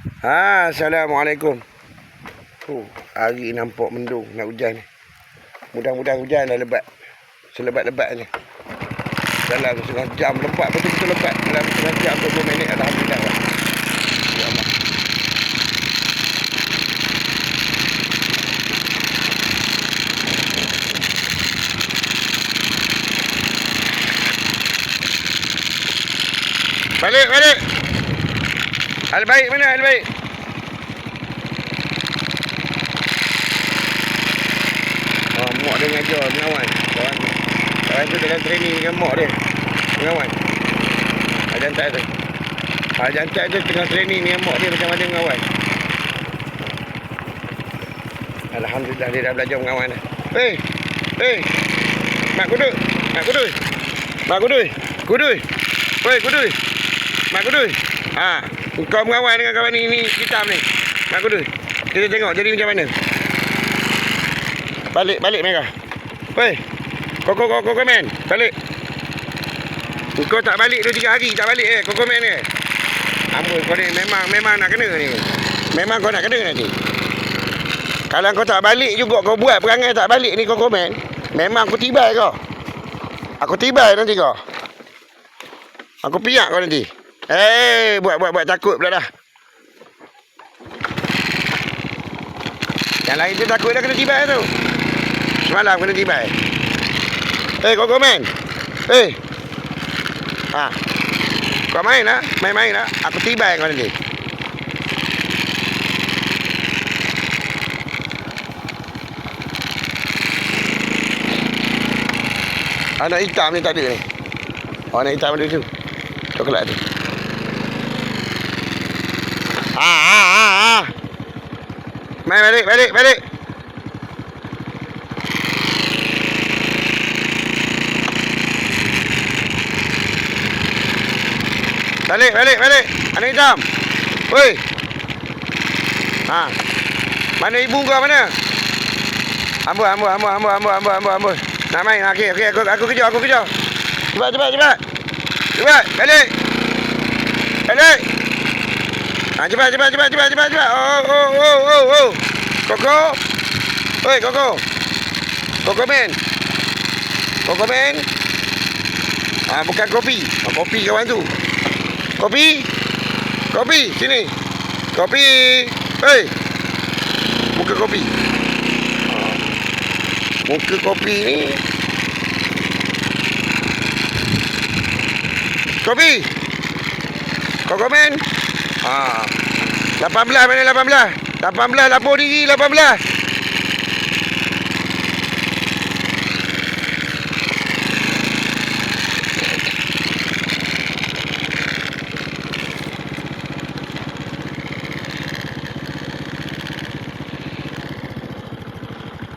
Ha, Assalamualaikum. Oh, hari nampak mendung nak hujan ni. Mudah-mudahan hujan dah lebat. Selebat-lebatnya. Dalam setengah jam lebat betul-betul lebat. Dalam setengah jam 20 minit alhamdulillah. lah. Ya Allah. Balik, balik. Hal baik mana hal baik? Oh, mak dia ngajar pengawan. Kawan. Kawan tu dalam training dengan mak dia. Pengawan. Ajan tak tu. Ajan tak tu tengah training dengan mak dia macam mana pengawan. Alhamdulillah dia dah belajar pengawan dah. Hei. Hei. Mak kudui. Mak kudui. Mak kudui. Kudui. Hei, kudui. Mak kudui. Ha, kau mengawan dengan kawan ni, ni hitam ni. Mak kudui. Kita tengok jadi macam mana. Balik, balik mereka. Hei. Kau, kau, kau, kau komen. Balik. Kau tak balik 2 3 hari tak balik eh. Kau komen eh. Amboi kau ni memang memang nak kena ni. Memang kau nak kena nanti. Kalau kau tak balik juga kau buat perangai tak balik ni kau komen. Memang aku tibai kau. Aku tibai nanti kau. Aku piak kau nanti. Eh, buat buat buat takut pula dah. Yang lain tu takut dah kena tibai tu. Semalam kena tibai. Eh, kau komen. Eh. Ha. Kau main lah. Main-main lah. Aku tibai kau nanti. Anak hitam ni tak ada ni. Oh, anak hitam ada tu. Coklat tu. Ah, ah, ah, ah. Main balik, balik, balik. Balik, balik, balik. Anak hitam. Woi. Ha. Mana ibu kau mana? Amboi, amboi, amboi, amboi, amboi, amboi, amboi, amboi. Nak main. Okey, okey, aku aku kejar, aku kejar. Cepat, cepat, cepat. Cepat, balik. Balik. Ha, cepat, cepat, cepat, cepat, cepat, cepat. Oh, oh, oh, oh, oh. Koko. Oi, Koko. Koko men. Koko men. Ah, bukan kopi. Ah, kopi kawan tu. Kopi. Kopi, sini. Kopi. Hei. Muka kopi. Ah. Muka kopi ni. Kopi. Koko men. Ah. 18 mana 18? 18 lapor diri 18.